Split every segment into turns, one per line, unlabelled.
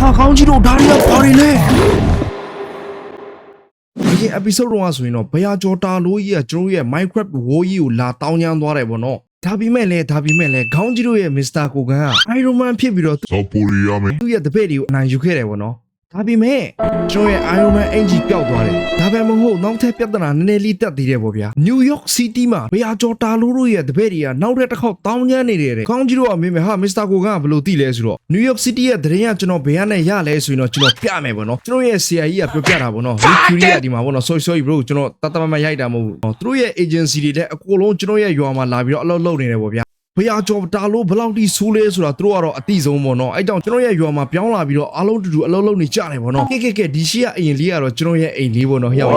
ဟာကောင်းကြီးတို့ဒါတွေကဘာတွေလဲဒီ episode တော့ဆိုရင်တော့ဘယာဂျော်တာလို့ကြီးကကျွန်တော်ရဲ့ Minecraft War ကြီးကိုလာတောင်းကျမ်းသွားတယ်ပေါ့နော်ဒါပေမဲ့လည်းဒါပေမဲ့လည်းခေါင်းကြီးတို့ရဲ့ Mr. ကိုကန်က Iron Man ဖြစ်ပြီးတော့
ဆောက်ပိုရီရမယ်
သူ့ရဲ့တပည့်တွေကိုအနိုင်ယူခဲ့တယ်ပေါ့နော် ဒါပေမဲ့ကျွန်တော်ရဲ့ Iron Man အင်ဂျီပျောက်သွားတယ်ဒါပေမဲ့မဟုတ်နောက်ထပ်ပြဿနာနည်းနည်းလေးတက်သေးတယ်ပေါ့ဗျာ New York City မှာဘယာဂျော်တာလို့တို့ရဲ့တပည့်တွေကနောက်ထပ်တစ်ခေါက်တောင်းကျမ်းနေတယ်တဲ့ခေါင်းကြီးတို့ကမင်းမယ်ဟာ Mr. ကိုကန်ကဘယ်လိုသိလဲဆိုတော့ New York City ရဲ့သတင်းကကျွန်တော်ဘယ်ကနေရလဲဆိုရင်တော့ကျွန်တော်ပြမယ်ပေါ့နော်ကျွန်တော်ရဲ့ CIA ကပြောပြတာပေါ့နော် Mercury ကဒီမှာပေါ့နော် sorry sorry bro ကျွန်တော်တတ်တမမရိုက်တာမဟုတ်ဘူးသူတို့ရဲ့ agency တွေတဲ့အကုန်လုံးကျွန်တော်ရဲ့ရွာမှာလာပြီးတော့အလုပ်လုပ်နေတယ်ပေါ့ဗျာ ဘယ်အကြောတာလို့ဘယ်လောက်ထိဆိုးလဲဆိုတာသူတို့ကတော့အတိဆုံးပေါ့နော်အဲ့ကြောင့်ကျွန်တော်ရဲ့ရွာမှာပြောင်းလာပြီးတော့အားလုံးတူတူအလုံးလုံးနေကြတယ်ပေါ့နော်ကဲကဲကဲဒီရှိကအရင်လေးကတော့ကျွန်တော်ရဲ့အိမ်လေးပေါ့နော်ဟျောက်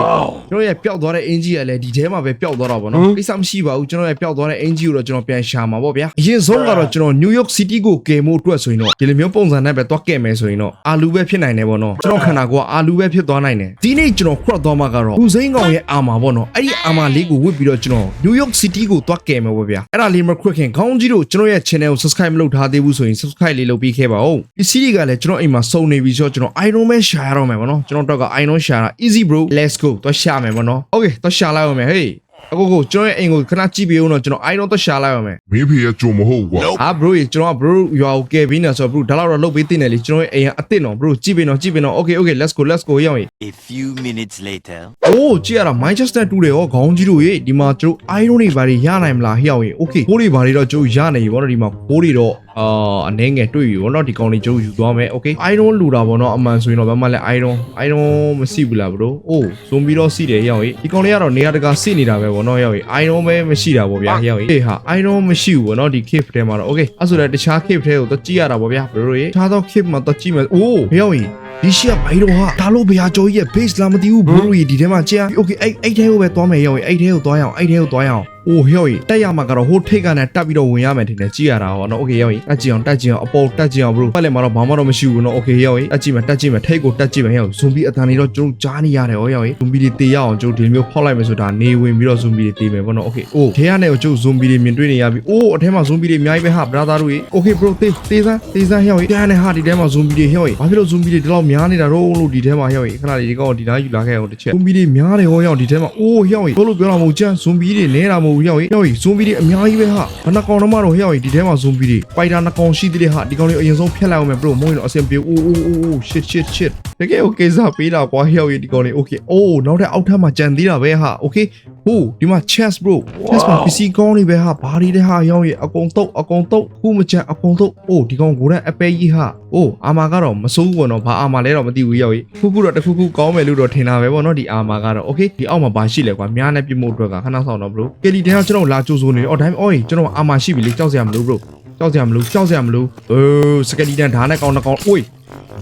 ကျွန်တော်ရဲ့ပျောက်သွားတဲ့အင်ဂျီကလည်းဒီထဲမှာပဲပျောက်သွားတာပေါ့နော်ကိစ္စမရှိပါဘူးကျွန်တော်ရဲ့ပျောက်သွားတဲ့အင်ဂျီကိုတော့ကျွန်တော်ပြန်ရှာမှာပေါ့ဗျာအရင်ဆုံးကတော့ကျွန်တော် New York City ကိုကယ်ဖို့အတွက်ဆိုရင်တော့ဒီလိုမျိုးပုံစံနဲ့ပဲတွားကယ်မယ်ဆိုရင်တော့အာလူပဲဖြစ်နိုင်တယ်ပေါ့နော်ကျွန်တော်ခန္ဓာကိုယ်ကအာလူပဲဖြစ်သွားနိုင်တယ်ဒီနေ့ကျွန်တော် crop သွားမှာကတော့လူစိမ်းကောင်ရဲ့အာမာပေါ့နော်အဲ့ဒီအာမာလေးကိုဝစ်ပြီးတော့ကျွန်တော် New York City ကိုတွားကယ်မယ်ပေါ့ဗျာအဲ့ဒါလေးမခွတ်ခင်ခေါင်းကြီးတို့ကျွန်တော်ရဲ့ channel ကို subscribe မလုပ်ထားသေးဘူးဆိုရင် subscribe လေးလုပ်ပြီးခဲ့ပါဦးဒီ series ကလည်းကျွန်တော်အိမ်မှာစုံနေပြီဆိုတော့ကျွန်တော် Iron Man ရှာရတော့မယ်ပေါ့နော်ကျွန်တော်တော့က Iron ရှာတာ easy bro let's go တော့ရှာမယ်ပေါ့နော် okay တော့ရှာလိုက်အောင်မယ် hey အခုကိုကျွန်တော်ရဲ့အိမ်ကိုခဏကြည့်ပေးဦးတော့ကျွန်တော် Iron တော့ရှာလိုက်အောင်မယ်
မင်းဖေရဲ့ကြုံမဟုတ်ကွာ
ဟာ bro ရေကျွန်တော်က bro ရွာကိုကယ်ပြီးနေဆိုတော့ bro ဒါတော့လုပ်ပေးတင်တယ်လေကျွန်တော်ရဲ့အိမ်ကအစ်စ်နော် bro ကြည့်ပေးနော်ကြည့်ပေးနော် okay okay let's go let's go ရောက်ရင်
A few minutes later.
အိုးကြည့်ရတာ Manchester တူတယ်ရောခေါင်းကြီးတို့ရေဒီမှာကျွန်တော် iron တွေဘာတွေရနိုင်မလားဟျောက်ရင် okay ဘိုးတွေဘာတွေတော့ကျွန်တော်ရနေပြီဗောနော်ဒီမှာဘိုးတွေတော့ အာအနှဲငယ်တွေ့ပြီဗောနော်ဒီကောင်လေးကျွန်တော်ယူသွားမယ် okay iron လူတာဗောနော်အမှန်ဆိုရင်တော့ဘာမှလဲ iron iron မရှိဘူးလား bro အိုး zombie တော့စီတယ်ဟျောက်ရင်ဒီကောင်လေးကတော့နေရာတကာစစ်နေတာပဲဗောနော်ဟျောက်ရင် iron ပဲမရှိတာဗောဗျာဟျောက်ရင်ဟေးဟာ iron မရှိဘူးဗောနော်ဒီ cave ထဲမှာတော့ okay အဲ့ဆိုတော့တခြား cave ထဲကိုတော့ကြည့်ရတာဗောဗျာ bro ရေတခြားသော cave မှာတော့ကြည့်မယ်အိုးဟျောက်ရင်ဒီရှီကဘိုင်တော့ဟာဒါလို့ဘယ်ဟာကျော်ကြီးရဲ့ base လာမသိဘူး bro ရေဒီထဲမှာကြာ okay အဲ့အဲ့ထဲကိုပဲသွားမယ်ဟျောက်ရင်အဲ့ထဲကိုသွားရအောင်အဲ့ထဲကိုသွားရအောင် အိုးဟျောက်ရင်တက်ရမှာကတော့ဟိုထိတ်ကနေတက်ပြီးတော့ဝင်ရမယ်ထင်တယ်ကြည့်ရတာဟောနော် okay ဟျောက်ရင်တက်ကြည့်အောင်တက်ကြည့်အောင်အပေါ်တက်ကြည့်အောင် bro ပတ်လည်းမှာတော့ဘာမှတော့မရှိဘူးနော် okay ဟျောက်ရင်တက်ကြည့်မယ်တက်ကြည့်မယ်ထိတ်ကိုတက်ကြည့်မယ်ဟျောက် zombie အတန်တွေတော့ကျွန်တော်ကြားနေရတယ်ဟောဟျောက်ရင် zombie တွေတေးရအောင်ကျွန်တော်ဒီလိုမျိုးဖောက်လိုက်မယ်ဆိုတာနေဝင်ပြီးတော့ zombie တွေတေးမယ်ပေါ့နော် okay အိုးထဲကနေကိုကျွန်တော် zombie တွေမြင်တွေ့နေရပြီအိုးအထဲမှာ zombie တွေအများကြီးပဲဟာ brother တို့ရေ okay bro တေးတေးစမ်းတေးစမ်းဟျောက်ရင်ထဲကနေဟာဒီထဲမှာ zombie တွေဟျောက်ရင်ဘာဖြစ်လို့ zombie တွေဒီလောက်များနေတာတော့လို့ဒီထဲမှာဟျောက်ရင်ခဏလေးဒီကောင်ဒီနားယူလာခဲ့အောင်တစ်ချက် zombie တွေများတယ်ဟောဟျောက်ဒီထဲမှာအိုးဟျောက်ရင်ဘလို့ပြောတာမဟုတ်ချမ်း zombie တွေနဲတာမဟုတ်ဟျောက်ရင်ဟျောက်ရင် zombie တွေအများကြီးပဲဟာဘဏ္ဍကောင်တော့မတော့ဟျောက်ရင်ဒီထဲမှာ zombie တွေပိုက်တာနှစ်ကောင်ရှိသေးတယ်ဟာဒီကောင်တွေအရင်ဆုံးဖျက်လိုက်အောင်မယ် bro မဟုတ်ရင်တော့အဆင်ပြေအိုးအိုးအိုးအိုး shit shit shit တကယ် okay စားပေးတာကွာဟျောက်ရင်ဒီကောင်တွေ okay အိုးနောက်ထပ်အောက်ထပ်မှာကြံသေးတာပဲဟာ okay ဟိုဒီမှာ chest bro chest မှာ PC ကောင်းနေပဲဟာဘာတွေလဲဟာဟျောက်ရင်အကုန်တုတ်အကုန်တုတ်ခုမကြံအကုန်တုတ်အိုးဒီကောင်ကိုယ်ကအပဲကြီးဟာအိုးအာမာကတော့မစိုးဘူးပေါ့နော်ဘာအာမာလဲတော့မသိဘူးဟျောက်ရင်ခုခုတော့တစ်ခုခုကောင်းမယ်လို့တော့ထင်တာပဲပေါ့နော်ဒီအာမာကတော့ okay ဒီအောက်မှာဘာရှိလဲကွာများနဲ့ပြမှုအတွက်ကခဏဆောင်တော့ bro ကယ်လီတန်းကကျွန်တော်လာကြိုးစိုးနေတယ်အော်ဒါပေမဲ့အော်ကျွန်တော်အာမာရှိပြီလေကြောက်စရာမလို bro ကြောက်စရာမလိုကြောက်စရာမလိုအေးစကယ်လီတန်ဓာတ်နဲ့ကောင်းတစ်ကောင်အိုး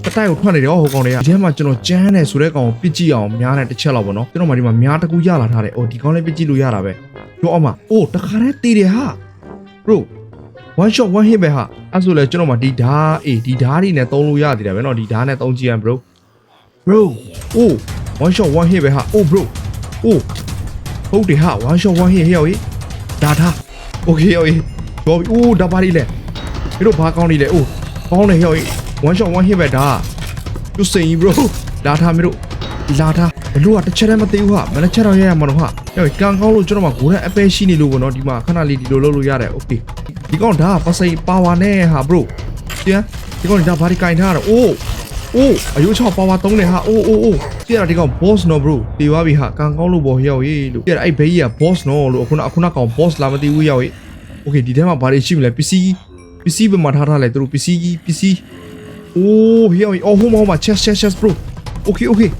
တတိုက်ကိုထွက်နေတယ်ဟောဟိုကောင်တွေကဒီထဲမှာကျွန်တော်ကျန်းတယ်ဆိုတဲ့ကောင်ကိုပစ်ကြည့်အောင်များတယ်တစ်ချက်လောက်ပေါ့နော်ကျွန်တော်မှဒီမှာများတစ်ခုရလာထားတယ်အိုဒီကောင်လေးပစ်ကြည့်လို့ရတာပဲပြောအောင်မအိုတခါတည်းတည်တယ်ဟာ bro one shot one hit ပဲဟာအဲ့ဆိုလဲကျွန်တော်မှဒီဓာတ်အေးဒီဓာတ်တွေနဲ့သုံးလို့ရသေးတယ်ပဲနော်ဒီဓာတ်နဲ့သုံးကြည့်ရန် bro bro အို one shot one hit ပဲဟာအို bro အိုဟုတ်တယ်ဟာ one shot one hit ဟဲ့ဟေးဒါထား okay ဟေးဘောအိုဒါပါလိလဲဒီတော့ဘာကောင်းနေလဲအိုကောင်းတယ်ဟဲ့ဟေး one shot one hit ပဲဒါသူစိန်ကြီး bro လာထားမင်းတို့လာထားဘလို့ကတစ်ချက်တည်းမသေးဘူးဟာမနေ့ချက်တော့ရရမှာတော့ဟာဟဲ့ကန်ကောင်းလို့ကျွန်တော်မှဂိုးတဲ့အပဲရှိနေလို့ပေါ့နော်ဒီမှာခဏလေးဒီလိုလုပ်လို့ရတယ် okay ဒီကောင်ဒါပစိပါဝါနဲ့ဟာ bro ကျန်ဒီကောင်ဒါဘာဒီကင်ထားတာအိုးအိုးအယိုးချောက်ပါဝါသုံးတယ်ဟာအိုးအိုးအိုးကြည့်ရတာဒီကောင် boss နော် bro တေသွားပြီဟာကန်ကောင်းလို့ပေါ့ရောက်ရေးလို့ကြည့်ရတာအဲ့ဘေးကြီးက boss နော်လို့အခုနအခုနကောင် boss လာမသိဘူးရောက်ရေး okay ဒီထဲမှာဘာတွေရှိမလဲပစ္စည်းပစ္စည်းဘယ်မှာထားထားလဲသူတို့ပစ္စည်းကြီးပစ္စည်း Oh, here we. Oh, home, home, chest, chest, chest, bro. Okay, okay.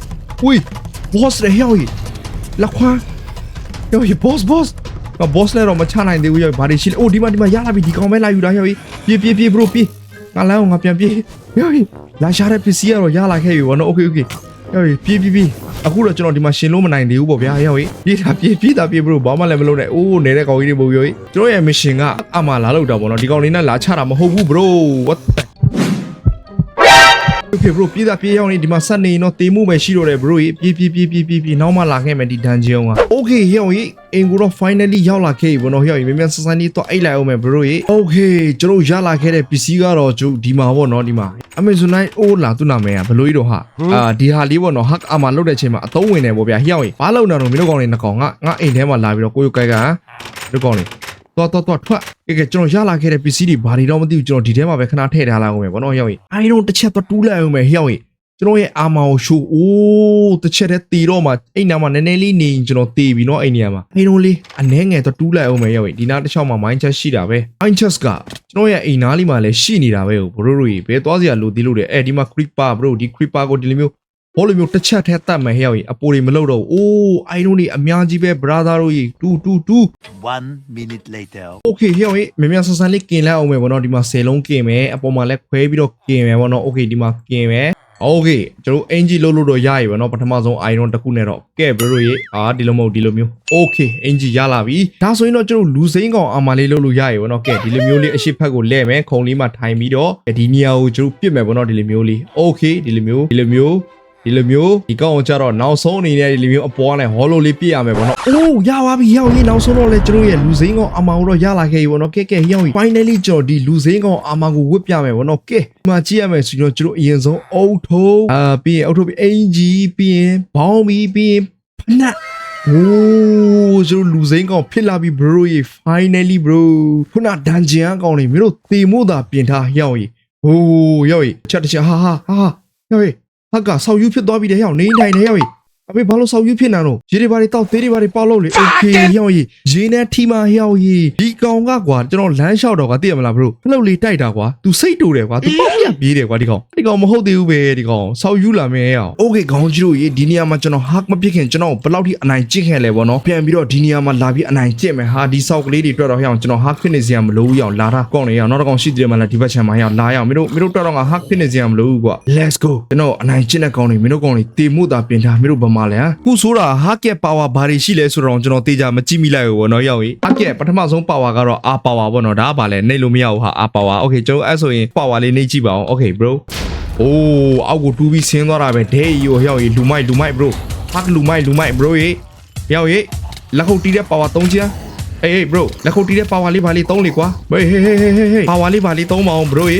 Wait, boss, the hell he? La kwa. Yo, he boss, boss. ငါ boss လဲတော့မချနိုင်သေးဘူးရောက်ဘာတွေရှိလဲ။အိုးဒီမှာဒီမှာရလာပြီဒီကောင်ပဲလာယူတာရောက်ပြီ။ပြေးပြေးပြေး bro ပြေး။ငါလမ်းအောင်ငါပြန်ပြေး။ရောက်ပြီ။လာရှာတဲ့ပစ္စည်းကတော့ရလာခဲ့ပြီဗောနော်။ Okay okay ။ရောက်ပြီပြေးပြေးပြေး။အခုတော့ကျွန်တော်ဒီမှာရှင်လို့မနိုင်သေးဘူးပေါ့ဗျာ။ရောက်ပြီ။ပြေးတာပြေးပြေးတာပြေး bro ဘာမှလည်းမလုပ်နဲ့။အိုးနေတဲ့ကောင်ကြီးတွေပုံပြောကြီး။ကျွန်တော်ရဲ့ mission ကအမှလာလောက်တာဗောနော်။ဒီကောင်လေးနဲ့လာချတာမဟုတ်ဘူး bro ။ What the ဖြစ်ဘရိုပြေးတာပြေးရောက်နေဒီမှာဆက်နေရင်တော့တေးမှုပဲရှိတော့တယ်ဘရိုရေပြေးပြေးပြေးပြေးပြေးပြေးနောက်မှလာခဲ့မယ်ဒီ dungeon က Okay ဟောင်ရေအင်ကိုတော့ finally ရောက်လာခဲ့ပြီဗောနော်ဟောင်ရေမြန်မြန်ဆန်းဆန်းလေးတော့အိတ်လိုက်အောင်မယ်ဘရိုရေ Okay ကျွန်တော်ရလာခဲ့တဲ့ပစ္စည်းကတော့ကျုပ်ဒီမှာဗောနော်ဒီမှာ Amazon 9 O လာသူ့နာမည်ကဘလို့ကြီးတော့ဟာအာဒီဟာလေးဗောနော် hack armor လောက်တဲ့အချိန်မှာအသုံးဝင်တယ်ဗောဗျာဟောင်ရေဘာလောက်နေတော့မင်းတို့ကောင်တွေနှစ်ကောင်ကငါအိမ်ထဲမှာလာပြီးတော့ကိုယ်ကိုကိုက်ကတို့ကောင်တွေ တော်တော်တော်ထွက်ကဲကဲကျွန်တော်ရလာခဲ့တဲ့ပစ္စည်းတွေဘာတွေတော့မသိဘူးကျွန်တော်ဒီထဲမှာပဲခဏထည့်ထားလိုက်အောင်ပဲဘောနော်ဟောင်းကြီးအိုင်တော့တစ်ချက်တော့တူးလိုက်အောင်ပဲဟောင်းကြီးကျွန်တော်ရဲ့အာမောင်ရှိုးအိုးတစ်ချက်တည်းတီတော့မှအိမ်နာမှာနည်းနည်းလေးနေရင်ကျွန်တော်တီပြီနော်အိမ်နေရာမှာအိမ်တော့လေးအနှဲငယ်တော့တူးလိုက်အောင်ပဲဟောင်းကြီးဒီနားတစ်ချောင်းမှာ mind check ရှိတာပဲ mind check ကကျွန်တော်ရဲ့အိမ်နားလေးမှာလည်းရှိနေတာပဲဘရိုရိုကြီးဘယ်သွားစရာလိုသေးလို့လဲအဲဒီမှာ creeper bro ဒီ creeper ကိုဒီလိုမျိုး ဘောလိုမျိုးတစ်ချက်ထဲတတ်မယ်ဟဲ့ရောက်ရင်အပိုတွေမလုပ်တော့ဘူးအိုးအိုင်တို့နေအများကြီးပဲ brother တို့ကြီးတူတူတူ
One minute later.
โอเคဟေ့အောင်မြင်မြန်ဆန်ဆန်လေးกินလိုက်အောင်မယ်ဗောနော်ဒီမှာ10လုံးกินမယ်အပေါ်မှာလည်းခွဲပြီးတော့กินမယ်ဗောနော်โอเคဒီမှာกินမယ်โอเคကျွန်တော်အင်ဂျီလုံးလို့တော့ရရပါတော့ပထမဆုံး iron တစ်ခုနဲ့တော့ကဲဘရိုရေအာဒီလိုမဟုတ်ဒီလိုမျိုးโอเคအင်ဂျီရလာပြီဒါဆိုရင်တော့ကျွန်တော်လူစိမ်းကောင်အာမလေးလုံးလို့ရရပါတော့ကဲဒီလိုမျိုးလေးအရှိတ်ဖက်ကိုလဲမယ်ခုံလေးမှာထိုင်ပြီးတော့ဒီနေရာကိုကျွန်တော်ပြစ်မယ်ဗောနော်ဒီလိုမျိုးလေးโอเคဒီလိုမျိုးဒီလိုမျိုး ဒီလိုမျိုးဒီကောင်ကိုကြတော့နောက်ဆုံးအနေနဲ့ဒီလိုမျိုးအပေါ်နဲ့ဟောလိုလေးပြစ်ရမယ်ဗောနော်အိုးရပါပြီရောက်ရင်နောက်ဆုံးတော့လေကျွန်တော်ရဲ့လူစိမ်းကောင်အမောင်တော့ရလာခဲ့ပြီဗောနော်ကဲကဲရောက်ရင် finally ကျွန်တော်ဒီလူစိမ်းကောင်အမောင်ကိုဝတ်ပြမယ်ဗောနော်ကဲဒီမှာကြည့်ရမယ်ဆိုတော့ကျွန်တော်အရင်ဆုံးအုတ်ထုံးအာပြီးရင်အုတ်ထုံးပြီးအင်ဂျီပြီးရင်ဘောင်းပြီးပြီးရင်ဖနက်โอ้ကျွန်တော်လူစိမ်းကောင်ဖြစ်လာပြီ bro ရေ finally bro ခုန dungeon ကောင်နေမင်းတို့တေမို့တာပြင်ထားရောက်ရင်ဟိုးရောက်ရင်ချက်တစ်ချက်ဟာဟာဟာရောက်ရ င်ဟာကဆောက်ယူဖြစ်သွားပြီတဲ့ရောက်နေတိုင်းနေရောက်ရင် အမေဘာလို့ဆောက်ယူဖြစ်နေတော့ရေတွေဘာတွေတောက်သေးတွေဘာတွေပေါက်လို့လေ okay ရောက်ရင်ရေနဲ့ထီမာရောက်ရင်ဒီကောင်ကကွာကျွန်တော်လမ်းလျှောက်တော့ကသိရမလား bro ဖလုတ်လေးတိုက်တာကွာ तू စိတ်တူတယ်ကွာ तू ပေါက်ပြပြေးတယ်ကွာဒီကောင်ဒီကောင်မဟုတ်သေးဘူးပဲဒီကောင်ဆောက်ယူလာမယ်အောင် okay ခေါင်းကြီးတို့ရေဒီနေရာမှာကျွန်တော် hack မဖြစ်ခင်ကျွန်တော်ဘယ်လောက်ထိအနိုင်ကျင့်ခဲ့လဲဗောနော်ပြန်ပြီးတော့ဒီနေရာမှာလာပြီးအနိုင်ကျင့်မယ်ဟာဒီဆောက်ကလေးတွေတွေ့တော့ဟဲ့အောင်ကျွန်တော် hack ဖြစ်နေစရာမလိုဘူးအောင်လာတာကောင်းနေအောင်နောက်တစ်ကောင်ရှိသေးတယ်မလားဒီဘက်ခြမ်းမှာဟဲ့အောင်လာရအောင်မင်းတို့မင်းတို့တွေ့တော့ငါ hack ဖြစ်နေစရာမလိုဘူးကွာ let's go ကျွန်တော်အနိုင်ကျင့်တဲ့ကောင်တွေမင်းတို့ကောင်တွေတေမှုတာပြင်ထားမင်းတို့ဘာမှလဲဟမ်ခုဆိုတာ hack ရဲ့ power ဘာတွေရှိလဲဆိုတော့ကျွန်တော်တေချာမကြည့်မိလိုက်ဘူးဗောနော်ရောက်ရင် hack ရဲ့ပထမဆုံး power ကတော့ R power ဗောနော်ဒါကဘာလဲနှိပ်လို့မရဘူးဟာ R power okay ကျွန်တော်အဲ့ဆိုရင် power လေးနှိပ်ကြည့်ပါအောင် okay bro အိုးအောက်ကိုတူးပြီးဆင်းသွားတာပဲဒဲကြီးကိုဟျောက်ရီလူမိုက်လူမိုက် bro ဟာလူမိုက်လူမိုက် bro ရေဟျောက်ရီလက်ခုပ်တီးတဲ့ power 3ချမ်းအေး bro လက်ခုပ်တီးတဲ့ power လေးပါလေး3လေကွာဟေးဟေးဟေးဟေးဟေး power လေးပါလေး3ပါအောင် bro ရေ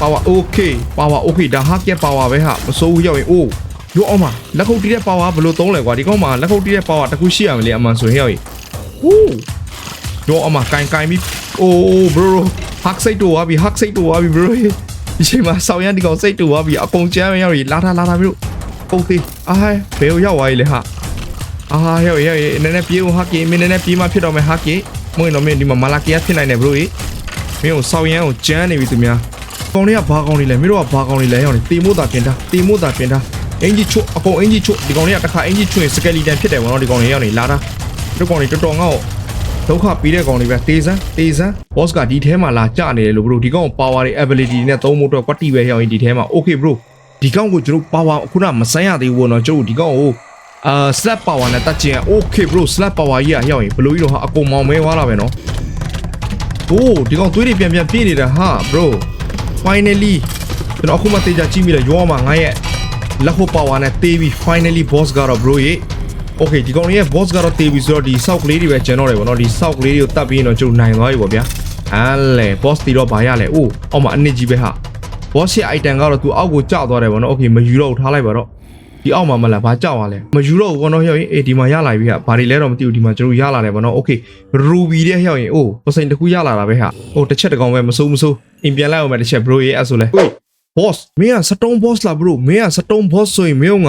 power okay power okay ဒါဟာကဲ power ပဲဟာမစိုးဘူးဟျောက်ရီအိုး ရောအောင်မလက်ခုပ်တီးတဲ့ power ဘယ်လို3လဲကွာဒီကောင်မှာလက်ခုပ်တီးတဲ့ power တစ်ခုရှိရမလဲအမှန်ဆိုဟျောက်ရီဟူးရောအောင်မကိုင်ကိုင်ပြီးအိုး bro ဟာစိတ်တူသွားပြီဟာစိတ်တူသွားပြီ bro ရေဒီချိန်မှာဆောင်းရမ်းဒီကောင်စိတ်တူသွားပြီအကုန်ကျမ်းရောက်ပြီလာထားလာထားပြီးတော့ပုတ်သေးအာဟဲဘယ်ကိုရောက်သွားပြီလဲဟာအာရောက်ရောက်နည်းနည်းပြေးဦးဟာကီမင်းနည်းနည်းပြေးမှဖြစ်တော့မယ်ဟာကီမင်းတော့မင်းဒီမှာမလာကီယာဖြစ်နိုင်တယ်ဘရိုကြီးမင်းကိုဆောင်းရမ်းကိုကျမ်းနေပြီသူများကောင်တွေကဘာကောင်တွေလဲမင်းတို့ကဘာကောင်တွေလဲရောက်နေတေမို့တာပြင်တာတေမို့တာပြင်တာ အင်ဂျီချို့အကုန်အင်ဂျီချို့ဒီကောင်တွေကတစ်ခါအင်ဂျီချို့ရင်စကယ်လီတန်ဖြစ်တယ်ဗောနော်ဒီကောင်တွေရောက်နေလာတာဒီကောင်တွေတော်တော်ငေါ့ဒုက္ခပြီးတဲ့ကောင်တွေပဲတေးစမ်းတေးစမ်း boss ကဒီထဲမှာလာကြနေတယ်လို့ bro ဒီကောင် power တွေ ability တွေနဲ့သုံးဖို့အတွက်ကွက်တီပဲရောက်ရင်ဒီထဲမှာ okay bro ဒီကောင်ကိုကျွန်တော် power ခုနမဆန်းရသေးဘူးပေါ့နော်ကျွန်တော်ဒီကောင်ကိုအာ slap power နဲ့တက်ချင် okay bro slap power ကြီးကရောက်ရင်ဘလို့ကြီးတော့ဟာအကုန်မောင်မဲသွားလာပဲနော်โอ้ဒီကောင်သွေးတွေပြန်ပြန်ပြေးနေတာဟာ bro finally ကျွန်တော်အခုမှတေးကြကြည့်မိတယ်ရောမှာငါရဲ့ လက်ခုပ် power နဲ့တေးပြီး finally boss ကတော့ bro ရေ โอเคဒီကောင်လေးရဲ့ boss ကတော့တေးပြီဆိုတော့ဒီ sock ကလေးတွေပဲကျန်တော့တယ်ဗောနော်ဒီ sock ကလေးတွေကိုတတ်ပြီးရင်တော့ကျုပ်နိုင်သွားပြီဗောဗျာအဲ့လေ boss တီတော့ဘာရလဲအိုးအောက်မှာအနစ်ကြီးပဲဟာ boss ရဲ့ item ကတော့သူအောက်ကိုကြောက်သွားတယ်ဗောနော်โอเคမယူတော့ဘူးထားလိုက်ပါတော့ဒီအောက်မှာမလားဘာကြောက်ရလဲမယူတော့ဘူးဗောနော်ဟျောက်ရင်အေးဒီမှာရလာပြီဟာဘာတွေလဲတော့မသိဘူးဒီမှာကျတို့ရလာတယ်ဗောနော်โอเค ruby တဲ့ဟျောက်ရင်အိုးပစိန်တစ်ခုရလာတာပဲဟာအိုးတစ်ချက်တစ်ကောင်ပဲမစိုးမစိုးအင်ပြန်လိုက်အောင်မယ်တစ်ချက် bro ရဲ့အဲ့ဆိုလဲ boss မင်းက stone boss လား bro မင်းက stone boss ဆိုရင်မင်းက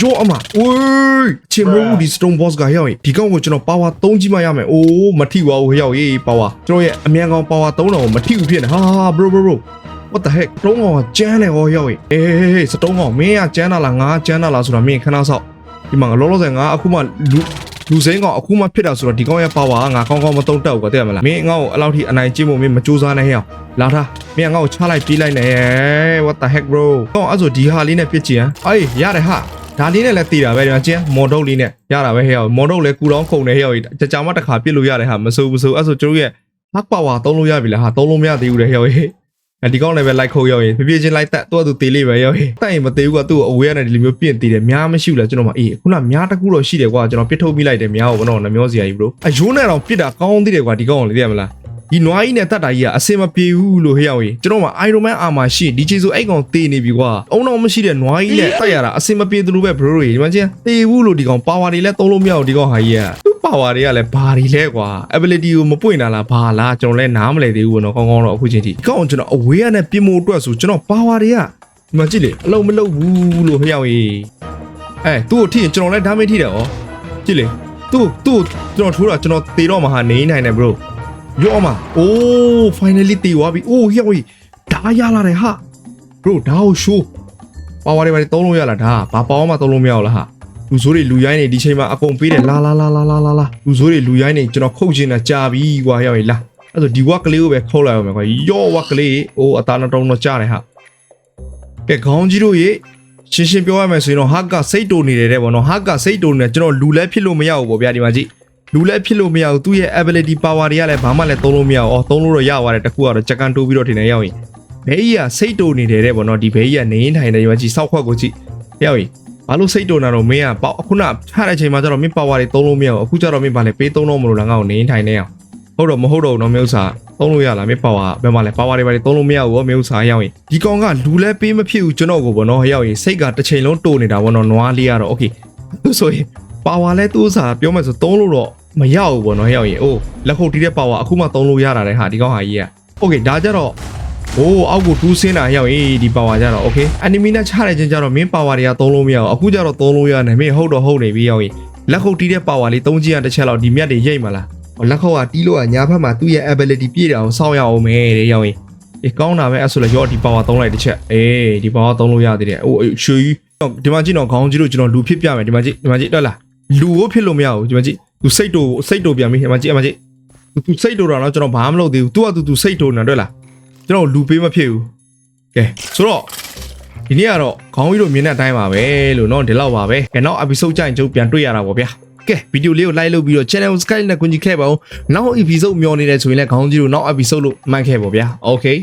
ရောအမဝေးချင်မလို့ဒီ stone boss ကရောက်ရင်ဒီကောင်ကိုကျွန်တော် power 3ကြီးမှရမယ်အိုးမထိပါဘူးရောက်ရေး power ကျွန်တော်ရဲ့အမြန်ကောင် power 3တော့မထိဘူးဖြစ်နေဟာ bro bro bro what the heck တုံးကောင်ကကျန်းတယ်ဟောရောက်ရင်အေးဟေးဟေးစတုံးကောင်မင်းကကျန်းတာလားငါကျန်းတာလားဆိုတာမင်းခဏဆောက်ဒီမှာလောလောဆယ်ငါအခုမှလူ လူစိမ်းကောင်အခုမှဖြစ်တာဆိုတော့ဒီကောင်ရဲ့ power ကငါကောင်းကောင်းမတုံးတက်ဘူးကွာသိရမလားမင်းငါ့ကိုအဲ့လောက်ထိအနိုင်ကျင့်ဖို့မင်းမကြိုးစားနဲ့ဟဲ့အောင်လာထားမင်းကငါ့ကိုချလိုက်ပြေးလိုက်နေ what the heck bro ကောင်းအဲ့ဆိုဒီဟာလေးနဲ့ပြစ်ချင်ဟမ်အေးရတယ်ဟာဒါလေးနဲ့လည်းတည်တာပဲဒီမှာကျင်းမော်ဒုတ်လေးနဲ့ရတာပဲဟဲ့အောင်မော်ဒုတ်လည်းကူတောင်းခုံနေဟဲ့အောင်ကြကြမတစ်ခါပြစ်လို့ရတယ်ဟာမစိုးဘူးစိုးအဲ့ဆိုကျတို့ရဲ့ hack power သုံးလို့ရပြီလားဟာသုံးလို့မရသေးဘူးလေဟဲ့အောင်အဲ ဒီကောင်းလည်းပဲလိုက်ခုတ်ရောက်ရင်ဖြည်းဖြည်းချင်းလိုက်တက်သူ့အတူတေးလေးပဲရောက်ရင်တက်ရင်မသေးဘူးကသူ့ကိုအဝေးကနေဒီလိုမျိုးပြင့်သေးတယ်များမရှိဘူးလားကျွန်တော်မအေးခုနများတစ်ခုတော့ရှိတယ်ကွာကျွန်တော်ပြစ်ထုတ်မိလိုက်တယ်များကိုဘောနော်နှမျောစရာကြီး bro အယိုးနဲ့တော့ပြစ်တာကောင်းသေးတယ်ကွာဒီကောင်းကိုလေသိရမလားဒီနွားကြီးနဲ့တက်တာကြီးကအစင်မပြေဘူးလို့ဟဲ့ရောက်ရင်ကျွန်တော်မှ Iron Man armor ရှိဒီချေဆိုအဲ့ကောင်တေးနေပြီကွာအုံတော့မရှိတဲ့နွားကြီးနဲ့တက်ရတာအစင်မပြေသလိုပဲ bro တွေဒီမှာချင်းတေးဘူးလို့ဒီကောင် power တွေလည်းသုံးလို့မရဘူးဒီကောင်ဟာကြီးကသူ power တွေကလည်းဘာတွေလဲကွာ ability ကိုမပွင့်တာလားဘာလားကျွန်တော်လည်းနားမလည်သေးဘူးဘောနော်ကောင်းကောင်းတော့အခုချင်းထိဒီကောင်ကျွန်တော်အဝေးကနေပြင်မို့အတွက်ဆိုကျွန်တော် power တွေကဒီမှာကြည့်လေအလုံးမလုံးဘူးလို့ဟဲ့ရောက်ရင်အဲသူ့ကိုထိရင်ကျွန်တော်လည်း damage ထိတယ်ဩကြည့်လေသူ့သူ့ကျွန်တော်ထိုးတာကျွန်တော်တေတော့မှဟာနေနိုင်တယ် bro ရောအမအိုး finally တေသွားပြီအိုးဟဲ့ရောက်ဒါရလာတယ်ဟာ bro ဒါကို show power တွေပါသုံးလို့ရလားဒါဘာ power မှသုံးလို့မရဘူးလားဟာ လူဆိုးတွေလူရိုင်းနေဒီချိန်မှာအကုန်ပေးတယ်လာလာလာလာလာလာလာလူဆိုးတွေလူရိုင်းနေကျွန်တော်ခုတ်ချင်တာကြာပြီကွာရောက်ရင်လာအဲ့ဆိုဒီဝက်ကလေးကိုပဲခုတ်လိုက်အောင်မယ်ကွာယောဝက်ကလေးအိုးအသားနှတုံးတော့ကြားတယ်ဟာကဲခေါင်းကြီးတို့ရေရှင်းရှင်းပြောရမယ်ဆိုရင်တော့ဟာကစိတ်တူနေတယ်တဲ့ဗောနော်ဟာကစိတ်တူနေတယ်ကျွန်တော်လူလဲဖြစ်လို့မရဘူးဗောဗျာဒီမှာကြည့်လူလဲဖြစ်လို့မရဘူးသူ့ရဲ့ ability power တွေကလည်းဘာမှလည်းသုံးလို့မရဘူးအော်သုံးလို့တော့ရပါတယ်တခုကတော့ချက်ကန်တိုးပြီးတော့ထင်တယ်ရောက်ရင်ဘဲကြီးကစိတ်တူနေတယ်တဲ့ဗောနော်ဒီဘဲကြီးကနေထိုင်တယ်ဒီမှာကြည့်စောက်ခွက်ကိုကြည့်ရောက်ရင် ဘာလို့စိတ်တုံတာတော့မင်းကပေါ့အခုနထားတဲ့အချိန်မှာကျတော့မင်းပါဝါတွေသုံးလို့မရဘူးအခုကျတော့မင်းဗာလဲပေးသုံးတော့မလို့လားငါ့ကိုနေထိုင်နေအောင်ဟုတ်တော့မဟုတ်တော့ဘူးနော်မင်းဥစ္စာသုံးလို့ရလားမင်းပါဝါဘယ်မှာလဲပါဝါတွေဗာတွေသုံးလို့မရဘူးဗောမင်းဥစ္စာရောက်ရင်ဒီကောင်ကလူလဲပေးမဖြစ်ဘူးကျွန်တော်ကိုဗောနော်ရောက်ရင်စိတ်ကတစ်ချိန်လုံးတိုးနေတာဗောနော်နွားလေးကတော့โอเคသူဆိုရင်ပါဝါလဲသူ့ဥစ္စာပြောမယ်ဆိုသုံးလို့တော့မရဘူးဗောနော်ရောက်ရင်အိုးလက်ခုပ်တီးတဲ့ပါဝါအခုမှသုံးလို့ရတာတဲ့ဟာဒီကောင်ဟာကြီးကโอเคဒါကြတော့ ။အိုးအောက်ကိုတူးဆင်းတာရောက်ရေးဒီပါဝါကြတော့ okay ။အနီမီနဲ့ချတဲ့ချင်းကြတော့မင်းပါဝါတွေကသုံးလို့မရအောင်အခုကြတော့သုံးလို့ရတယ်မင်းဟုတ်တော့ဟုတ်နေပြီရောက်ရေး။လက်ခုပ်တီးတဲ့ပါဝါလေးသုံးကြည့်ရတစ်ချက်လောက်ဒီမြတ်တွေရိတ်မလား။လက်ခုပ်ကတီးလို့ကညာဘက်မှာသူ့ရဲ့ ability ပြည့်တယ်အောင်စောင့်ရအောင်မယ်တဲ့ရောက်ရေး။အေးကောင်းတာပဲအဲ့ဆိုလဲရော့ဒီပါဝါသုံးလိုက်တစ်ချက်။အေးဒီပါဝါသုံးလို့ရသေးတယ်။အိုးရွှေကြီးဒီမှာကြည့်တော့ခေါင်းကြီးတို့ကျွန်တော်လူဖြစ်ပြမယ်ဒီမှာကြည့်ဒီမှာကြည့်တော့လား။လူကိုဖြစ်လို့မရဘူးဒီမှာကြည့်။ तू စိတ်တို့စိတ်တို့ပြန်ပြီဒီမှာကြည့်အမကြည့်။ तू စိတ်တို့တော့ကျွန်တော်ဘာမှမလုပ်သေးဘူး။ तू က तू तू စိတ်တို့နေတော့လား။ ကျွန်တော်လူပေးမဖြစ်ဘူးကဲဆိုတော့ဒီနေ့ကတော့ခေါင်းကြီးတို့မြင်တဲ့အတိုင်းပါပဲလို့เนาะဒီလောက်ပါပဲကဲနောက် episode ကြရင်ကျုပ်ပြန်တွေ့ရတာပေါ့ဗျာကဲဗီဒီယိုလေးကို like လုပ်ပြီးတော့ channel ကို subscribe နဲ့ကူညီခဲ့ပါဦးနောက် episode မျှော်နေတယ်ဆိုရင်လည်းခေါင်းကြီးတို့နောက် episode လို့မှတ်ခဲ့ပါဗျာ okay